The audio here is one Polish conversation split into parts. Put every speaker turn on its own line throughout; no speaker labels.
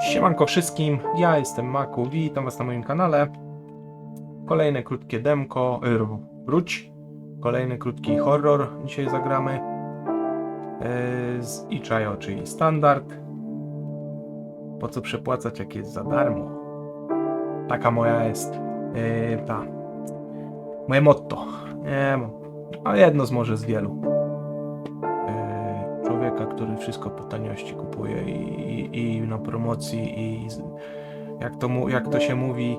Siemanko wszystkim, ja jestem Maku, witam was na moim kanale. Kolejne krótkie demko, y, wróć. Kolejny krótki horror dzisiaj zagramy. Y, z Ichayo, czyli standard. Po co przepłacać jak jest za darmo? Taka moja jest y, ta. Moje motto. Nie a jedno z może z wielu. Człowieka, który wszystko po taniości kupuje i, i, i na promocji i jak to, mu, jak to się mówi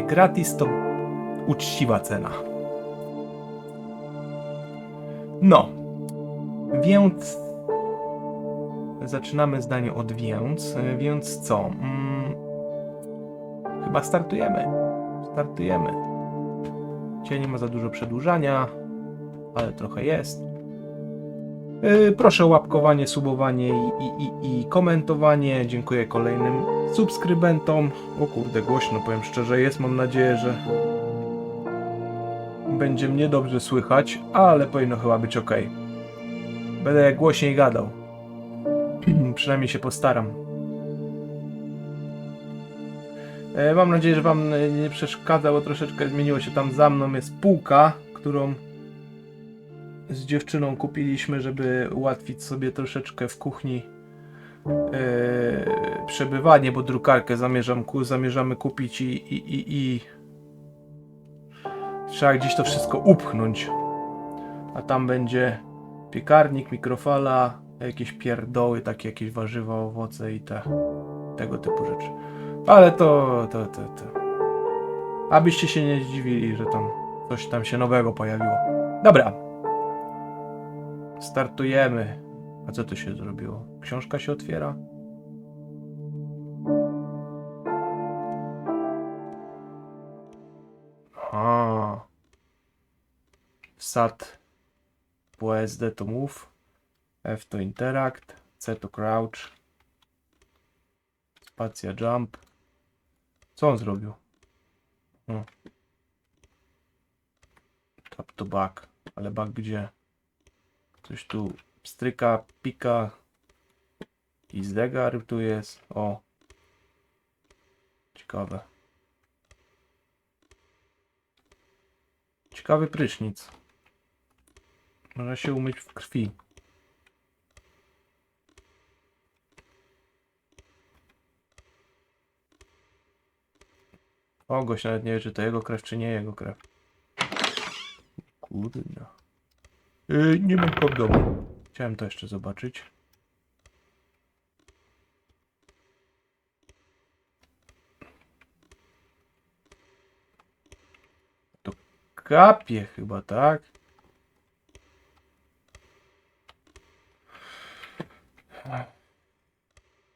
y, gratis to uczciwa cena. No, więc zaczynamy zdanie od więc, y, więc co? Mm, chyba startujemy. Startujemy. Dzisiaj nie ma za dużo przedłużania, ale trochę jest. Yy, Proszę o łapkowanie, subowanie i, i, i, komentowanie. Dziękuję kolejnym subskrybentom. O kurde, głośno powiem szczerze jest. Mam nadzieję, że będzie mnie dobrze słychać, ale powinno chyba być ok. Będę głośniej gadał. Przynajmniej się postaram. E, Mam nadzieję, że Wam e, nie przeszkadza, bo troszeczkę zmieniło się tam za mną. Jest półka, którą z dziewczyną kupiliśmy, żeby ułatwić sobie troszeczkę w kuchni e, przebywanie, bo drukarkę zamierzam, ku, zamierzamy kupić i, i, i, i trzeba gdzieś to wszystko upchnąć. A tam będzie piekarnik, mikrofala, jakieś pierdoły, takie jakieś warzywa, owoce i te, tego typu rzeczy. Ale to, to, to, to. Abyście się nie zdziwili, że tam coś tam się nowego pojawiło. Dobra. Startujemy. A co to się zrobiło? Książka się otwiera? A. Wsad WSD to move. F to interact. C to crouch. Spacja jump. Co on zrobił? O. Tap to back. Ale back gdzie? Coś tu stryka, pika. I zegar tu jest. O. Ciekawe. Ciekawy prysznic. Można się umyć w krwi. O, gość nawet nie wie, czy to jego krew, czy nie jego krew. Kurde. Yy, nie mam domu. Chciałem to jeszcze zobaczyć. To kapie chyba, tak?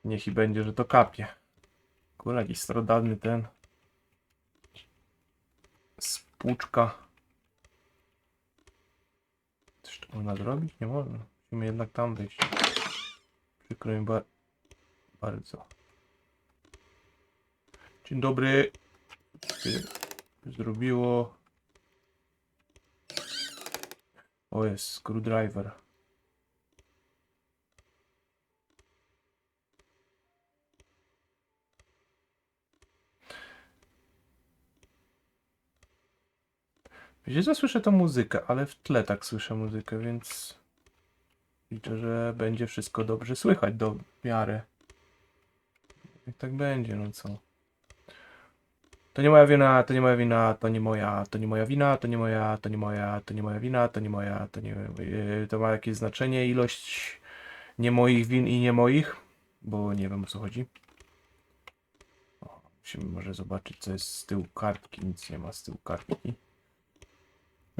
Niech i będzie, że to kapie. Kurwa, jakiś starodawny ten. Spłuczka. Coś tu można zrobić? Nie można. Musimy jednak tam wyjść. Przykro mi ba bardzo. Dzień dobry. Się Zrobiło. O jest, screwdriver. Wiecie co, słyszę tą muzykę, ale w tle tak słyszę muzykę, więc liczę, że będzie wszystko dobrze słychać do miary. Jak tak będzie, no co. To nie moja wina, to nie moja wina, to nie moja, to nie moja wina, to nie moja, to nie moja, to nie moja wina, to nie moja, to nie yy, to ma jakieś znaczenie, ilość nie moich win i nie moich, bo nie wiem o co chodzi. O, musimy może zobaczyć co jest z tyłu kartki, nic nie ma z tyłu kartki.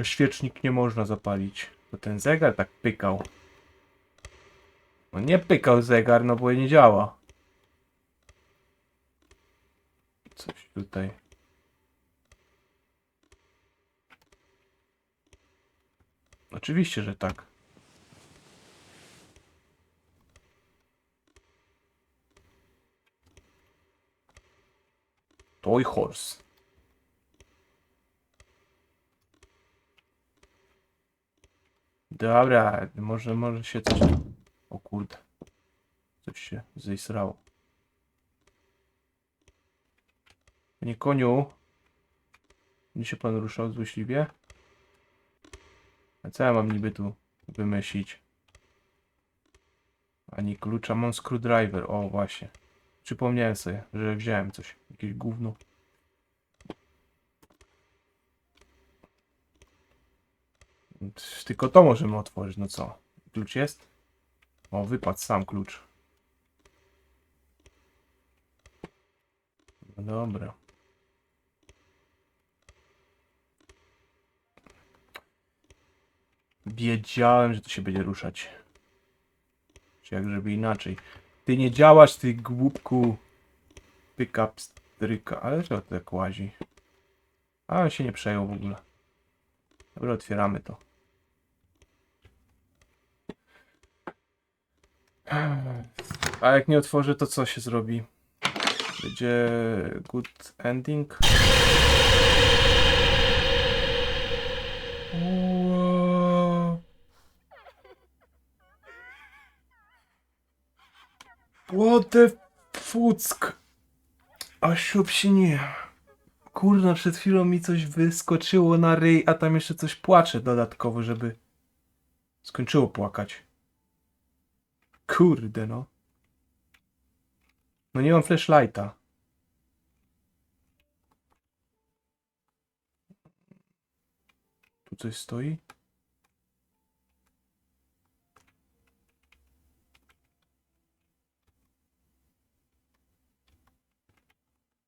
Świecznik nie można zapalić. To ten zegar tak pykał. No nie pykał zegar, no bo nie działa. Coś tutaj. Oczywiście, że tak. Toy Horse. Dobra, może, może się coś... O kurde. Coś się zesrało. Panie koniu. Będzie się pan ruszał złośliwie? A co ja mam niby tu wymyślić? Ani klucza, mam screwdriver. O, właśnie. Przypomniałem sobie, że wziąłem coś. Jakieś gówno. Tylko to możemy otworzyć, no co? Klucz jest? O, wypadł sam klucz. No dobra. Wiedziałem, że to się będzie ruszać. Czy jak żeby inaczej. Ty nie działasz, ty głupku. Up stryka. Ale co to tak łazi? A on się nie przejął w ogóle. Dobra, otwieramy to. A jak nie otworzę, to co się zrobi? Będzie good ending? What the fuck? A siup się nie. Kurna, przed chwilą mi coś wyskoczyło na ryj, a tam jeszcze coś płacze dodatkowo, żeby skończyło płakać. Kurde no. No nie mam flashlighta. Tu coś stoi?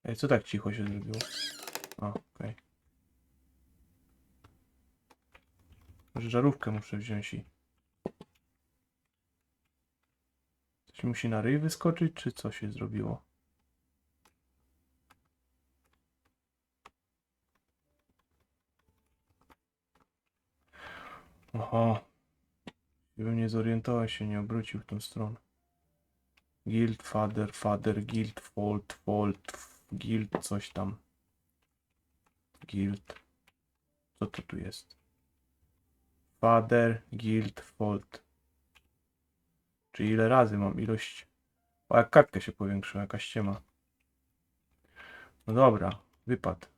Ej, co tak cicho się zrobiło? A, okej. Może żarówkę muszę wziąć i... Coś musi na ryj wyskoczyć, czy co się zrobiło? Aha. Gdybym nie zorientował się, nie obrócił w tą stronę. Guild, father, father, guild, fault, fault, guild, coś tam. Guild. Co to tu jest? Father, guild, fault. Czyli ile razy mam ilość? O, jak kartkę się powiększyła, jakaś ściema. No dobra, wypad.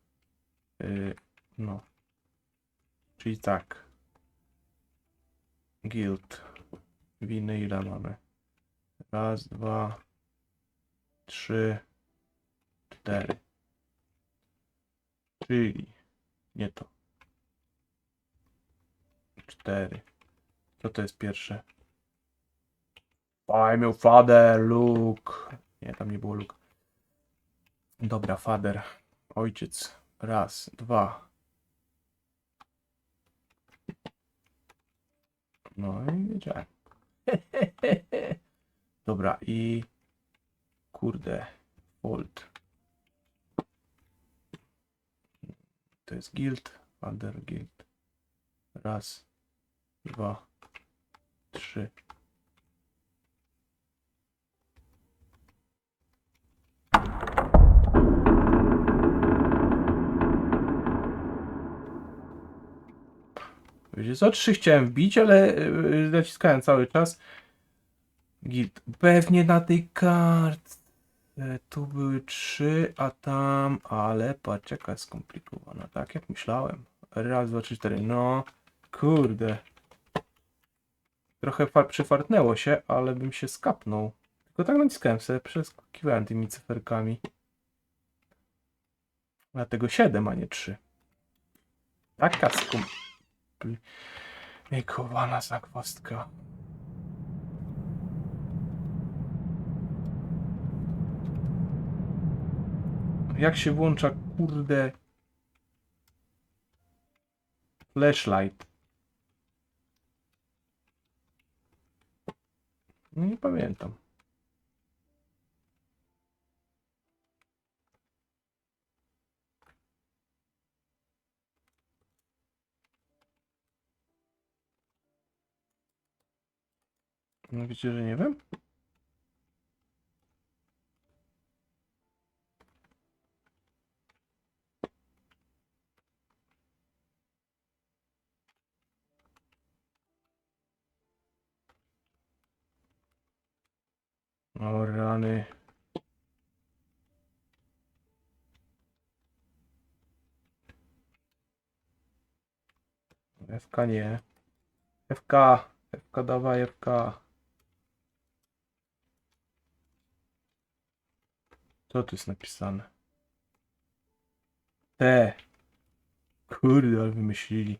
Yy, no. Czyli tak. Guild. Winy ile mamy? Raz, dwa, trzy, cztery. Czyli nie to. Cztery. Co to jest pierwsze? I'm your father, Luke. Nie, tam nie było Luke. Dobra, father. Ojciec. Raz, dwa. No i wiedziałem. Dobra, i kurde, Volt. To jest guild, Father guild. Raz, dwa, trzy. Wiecie co, trzy chciałem wbić, ale yy, naciskałem cały czas. Guild. Pewnie na tej kartce tu były trzy, a tam, ale patrz jaka jest skomplikowana, tak jak myślałem. Raz, dwa, trzy, cztery, no kurde. Trochę fa- przyfartnęło się, ale bym się skapnął. Tylko tak naciskałem sobie, przeskakiwałem tymi cyferkami. Dlatego 7, a nie 3. Taka skomplikowana zagwozdka. Jak się włącza, kurde, flashlight? No nie pamiętam. No wiecie, że nie wiem? O rany. FK nie. FK. FK dawaj FK. Co tu jest napisane? Te. Kurde, ale wymyślili.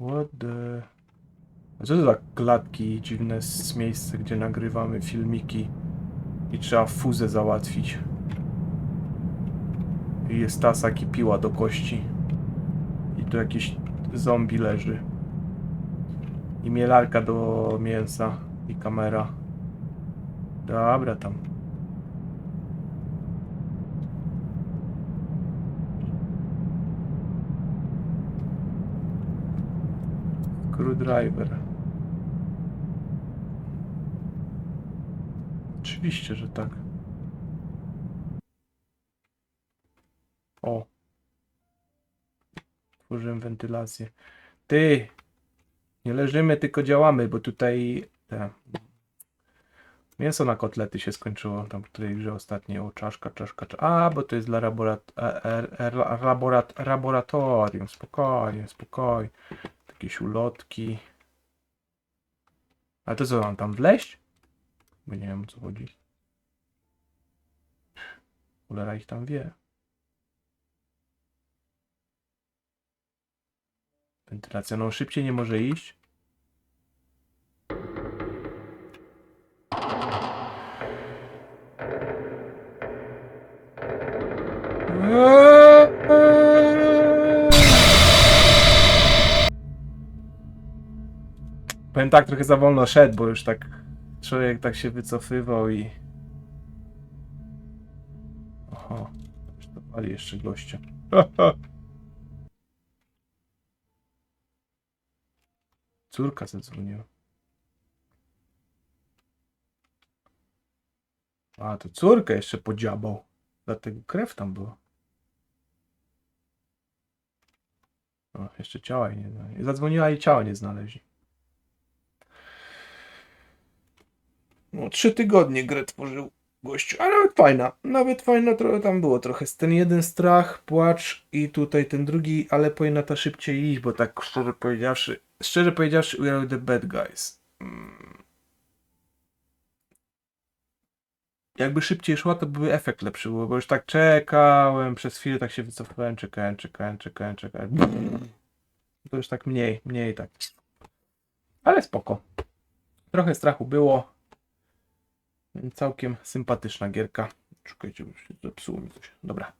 What the... A Co to za klatki dziwne z miejsca, gdzie nagrywamy filmiki i trzeba fuzę załatwić. I jest tasa kipiła do kości. I tu jakiś zombie leży. I mielarka do mięsa. I kamera. Dobra tam. Screwdriver. Oczywiście, że tak. O. Tworzyłem wentylację. Ty! Nie leżymy, tylko działamy, bo tutaj te, mięso na kotlety się skończyło. Tam w której grze ostatniej. O, czaszka, czaszka, czaszka. A, bo to jest dla laborat e, e, e, laborat laboratorium. Spokojnie, spokojnie. Jakieś ulotki. A to co, mam tam wleźć? Bo nie wiem o co chodzi. Cholera ich tam wie. Wentylacja, no szybciej nie może iść. Powiem tak, trochę za wolno szedł, bo już tak człowiek tak się wycofywał i... Oho, już to pali jeszcze gościa. Córka zadzwoniła. A, to córkę jeszcze podziabał. Dlatego krew tam była. O, jeszcze ciała jej nie znaleźli. Zadzwoniła i ciała nie znaleźli. No, trzy tygodnie grę tworzył gościu, ale nawet fajna. Nawet fajna trochę tam było trochę. Ten jeden strach, płacz i tutaj ten drugi, ale powinna ta szybciej iść, bo tak szczerze powiedziawszy, szczerze powiedziawszy, we are the bad guys. Mm. Jakby szybciej szła, to byłby efekt lepszy, bo już tak czekałem, przez chwilę tak się wycofałem, czekałem, czekałem, czekałem, czekałem. To już tak mniej, mniej tak. Ale spoko. Trochę strachu było. Całkiem sympatyczna gierka. Czekajcie, się zepsuło mi coś. Dobra.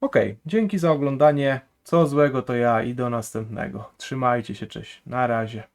Okej, dzięki za oglądanie. Co złego to ja i do następnego. Trzymajcie się, cześć. Na razie.